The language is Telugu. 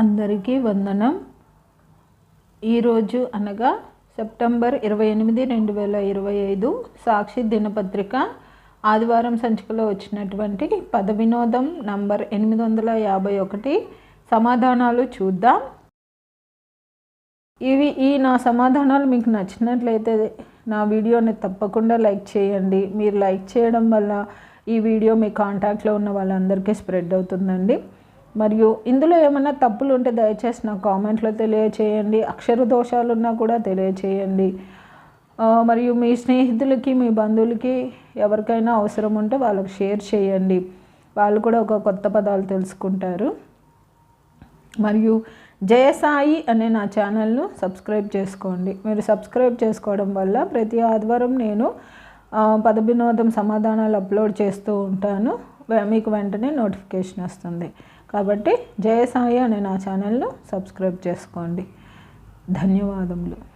అందరికీ వందనం. ఈరోజు అనగా సెప్టెంబర్ ఇరవై ఎనిమిది రెండు వేల ఇరవై ఐదు సాక్షి దినపత్రిక ఆదివారం సంచికలో వచ్చినటువంటి పద వినోదం నంబర్ ఎనిమిది వందల యాభై ఒకటి. సమాధానాలు చూద్దాం. ఇవి ఈ నా సమాధానాలు మీకు నచ్చినట్లయితే నా వీడియోని తప్పకుండా లైక్ చేయండి. మీరు లైక్ చేయడం వల్ల ఈ వీడియో మీ కాంటాక్ట్లో ఉన్న వాళ్ళందరికీ స్ప్రెడ్ అవుతుందండి. మరియు ఇందులో ఏమైనా తప్పులు ఉంటే దయచేసి నా కామెంట్లో తెలియచేయండి. అక్షర దోషాలు ఉన్నా కూడా తెలియచేయండి. మరియు మీ స్నేహితులకి మీ బంధువులకి ఎవరికైనా అవసరం ఉంటే వాళ్ళకి షేర్ చేయండి. వాళ్ళు కూడా ఒక కొత్త పదాలు తెలుసుకుంటారు. మరియు జయసాయి అనే నా ఛానల్ను సబ్స్క్రైబ్ చేసుకోండి. మీరు సబ్స్క్రైబ్ చేసుకోవడం వల్ల ప్రతి ఆదివారం నేను పద వినోదం సమాధానాలు అప్లోడ్ చేస్తూ ఉంటాను. మీకు వెంటనే నోటిఫికేషన్ వస్తుంది. కాబట్టి జయసాయి అనే నా ఛానల్ను సబ్స్క్రైబ్ చేసుకోండి. ధన్యవాదములు.